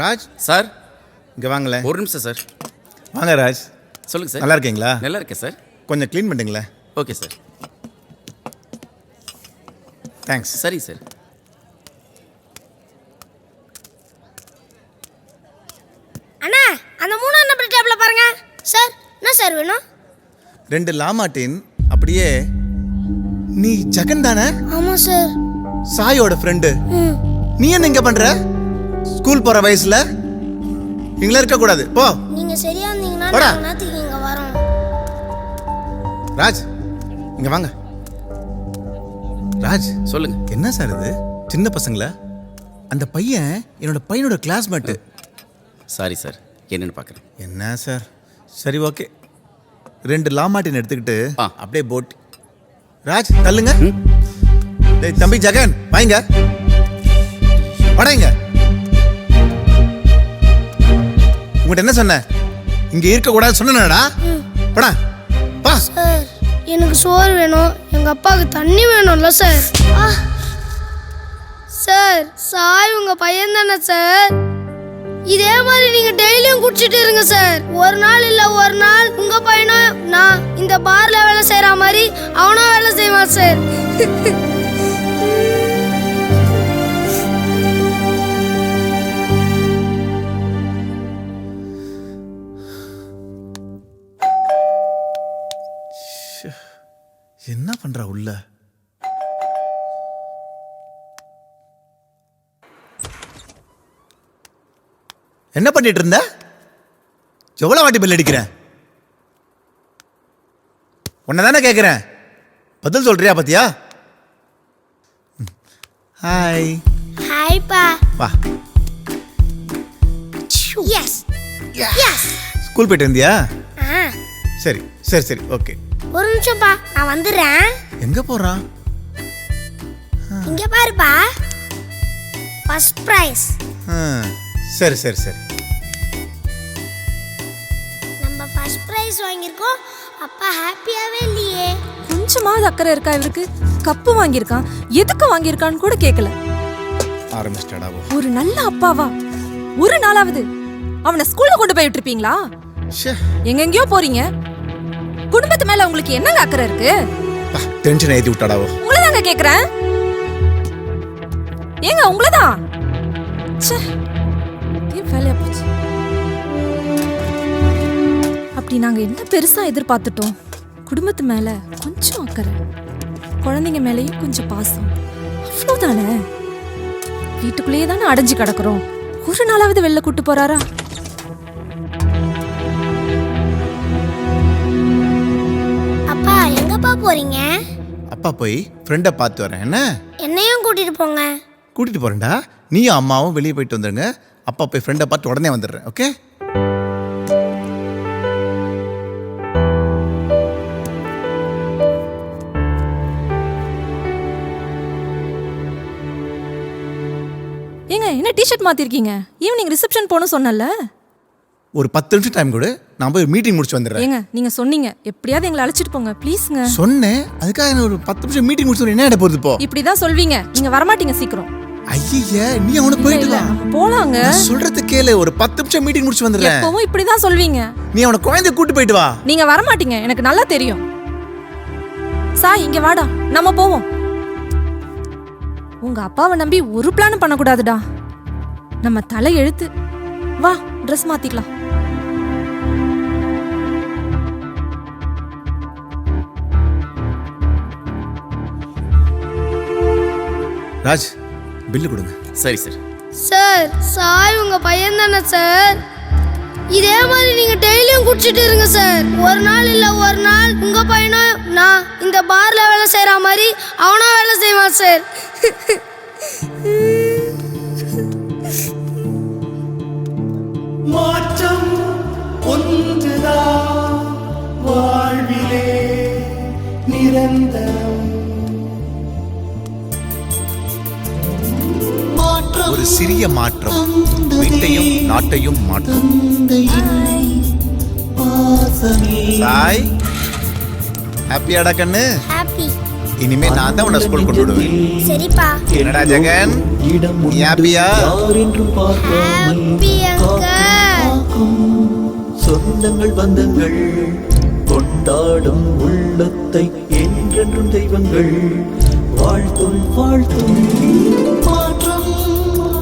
Raj? Sir? இங்கே வாங்களேன். ஒரு நிமிஷம் சார். வாங்க ராஜ். சொல்லுங்க சார். நல்லா இருக்கீங்களா? நல்லா இருக்கேன் சார். கொஞ்சம் க்ளீன் பண்ணுங்களேன் ஓகே சார். தேங்க்ஸ் சரி சார். அண்ணா அந்த மூணாம் நம்பர் டேபிள பாருங்க. சார் என்ன சார் வேணும்? ரெண்டு லாமாட்டின் அப்படியே நீ ஜெகன் தானே? ஆமாம் சார். சாயோட ஃப்ரெண்டு நீ என்ன இங்க பண்ற? ஸ்கூல் போற வயசுல இங்கள இருக்க கூடாது. போ. நீங்கள் சரியா இருந்தீங்கன்னா போடா. நேரத்துக்கு இங்கே வரோம். ராஜ் இங்க வாங்க. ராஜ் சொல்லுங்க. என்ன சார் இது? சின்ன பசங்கள? அந்த பையன் என்னோட பையனோட கிளாஸ்மேட்டு சாரி சார் என்னன்னு பார்க்குறேன் என்ன சார்? சரி ஓகே. ரெண்டு லாமாட்டின் எடுத்துக்கிட்டு ஆ. அப்படியே போட் ராஜ் தள்ளுங்க. டேய் தம்பி ஜெகன் வாங்க. வடங்க உங்கள்கிட்ட என்ன சொன்ன? இங்க இருக்க கூடாது சொன்னேனடா. படா. பா சார் எனக்கு சோறு வேணும். எங்கள் அப்பாவுக்கு தண்ணி வேணும்ல சார். ஆ. சார் சாய் உங்கள் பையன் தானே சார். இதே மாதிரி நீங்க டெய்லியும் குடிச்சிட்டு இருங்க சார். ஒரு நாள் இல்ல ஒரு நாள் உங்க பையனும் நான் இந்த பார்ல வேலை செய்யற மாதிரி அவனும் வேலை செய்வான் சார். என்ன பண்றா உள்ள? என்ன பண்ணிட்டு இருந்த? எவ்வளவு வாட்டி பில் அடிக்கிறேன் உன்னை தானே கேட்குறேன் பதில் சொல்றியா பாத்தியா? ம். ஹாய் ஹாய்ப்பா வா. எஸ் எஸ் ஸ்கூல் போயிட்டு இருந்தியா சரி சரி சரி. ஓகே ஒரு நிமிஷம்ப்பா நான் வந்துடுறேன். எங்க போறான் இங்க பாருப்பா. ஃபர்ஸ்ட் ப்ரைஸ் சரி சரி சரி. நம்ம ஃபர்ஸ்ட் ப்ரைஸ் வாங்கியிருக்கோம். அப்பா ஹாப்பியாவே இல்லையே. கொஞ்சமாவது அக்கறை இருக்கா இவருக்கு கப்பு வாங்கியிருக்கான். எதுக்கு வாங்கியிருக்கான்னு கூட கேட்கல ஆரம்பிச்சிட்டாடாவோ ஒரு நல்ல அப்பாவா? ஒரு நாளாவது. அவனை ஸ்கூல்ல கொண்டு போய் விட்டுருப்பீங்களா? ஷே எங்கெங்கயோ போறீங்க. குடும்பத்து மேல உங்களுக்கு என்னங்க அக்கறை இருக்கு? டென்ஷன் ஏற்றி விட்டாடாவோ உங்களை தாங்க கேக்குறேன். ஏங்க வேலையா போச்சு? அப்படி நாங்க என்ன பெருசா எதிர்பார்த்துட்டோம்? குடும்பத்து மேல கொஞ்சம் அக்கறை குழந்தைங்க மேலயும் கொஞ்சம் பாசம். அவ்வளவுதானே? வீட்டுக்குள்ளேயே தானே அடைஞ்சு கிடக்குறோம். ஒரு நாளாவது வெளில கூட்டு போறாரா? போறீங்க? அப்பா போய் ஃப்ரெண்டை பார்த்து வரேன். என்ன? என்னையும் கூட்டிட்டு போங்க. கூட்டிட்டு போறேன்டா. நீயும் அம்மாவும் வெளியே போயிட்டு வந்துருங்க. அப்பா போய் ஃப்ரெண்டை பார்த்து உடனே வந்துடுறேன் ஓகே ஏங்க என்ன டிஷர்ட் மாத்திருக்கீங்க? ஈவினிங் ரிசப்ஷன் போகணும் சொன்னல ஒரு பத்து நிமிஷம் டைம் கொடு. நான் போய் மீட்டிங் முடிச்சு வந்துடுறேன். ஏங்க நீங்க சொன்னீங்க. எப்படியாவது எங்களை அழைச்சிட்டு போங்க ப்ளீஸ்ங்க சொன்னேன். அதுக்காக நான் ஒரு பத்து நிமிஷம் மீட்டிங் முடிச்சு என்ன இட போகுது இப்போ? இப்படிதான் சொல்வீங்க. நீங்க வரமாட்டீங்க சீக்கிரம். ஐய நீ அவனை போயிட்டு வா போலாங்க. சொல்றது கேளு. ஒரு பத்து நிமிஷம் மீட்டிங் முடிச்சு வந்துடுறேன். எப்பவும் இப்படிதான் சொல்வீங்க. நீ அவனை குழந்தைய கூட்டு போயிட்டு வா. நீங்க வரமாட்டீங்க. எனக்கு நல்லா தெரியும். சாய் இங்க வாடா. நம்ம போவோம். உங்க அப்பாவை நம்பி ஒரு பிளானும் பண்ணக்கூடாதுடா. நம்ம தலை எழுத்து வா ட்ரெஸ் மாத்திக்கலாம். ராஜ் பில்லு கொடுங்க. சரி சார் சார் சாய் உங்க பையன் தானே சார் இதே மாதிரி நீங்க டெய்லியும் குடிச்சிட்டு இருங்க சார் ஒரு நாள் இல்ல ஒரு நாள் உங்க பையனும் நான் இந்த பார்ல வேலை செய்யற மாதிரி அவனும் வேலை செய்வான் சார் மாற்றம் ஒன்றுதான் வாழ்விலே நிரந்தரம். மாற்றம் ஒரு சிறிய மாற்றம் வீட்டையும் நாட்டையும் மாற்றும். சாய். ஹாப்பியாடா கண்ணு? இனிமே நான் தான் உன்னை ஸ்கூல் கொண்டு விடுவேன். சரிப்பா. என்னடா ஜெகன்? நீ ஹாப்பியா யார் என்றும் பார்க்காமல் ஹாப்பி சொந்தங்கள் பந்தங்கள் கொண்டாடும் உள்ளத்தை என்றென்றும் தெய்வங்கள் வாழ்த்தும் வாழ்த்தும். மாற்றம்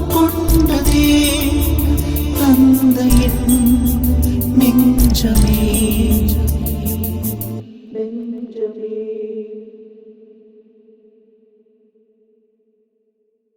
கொண்டதே தந்தையின் நெஞ்சமே.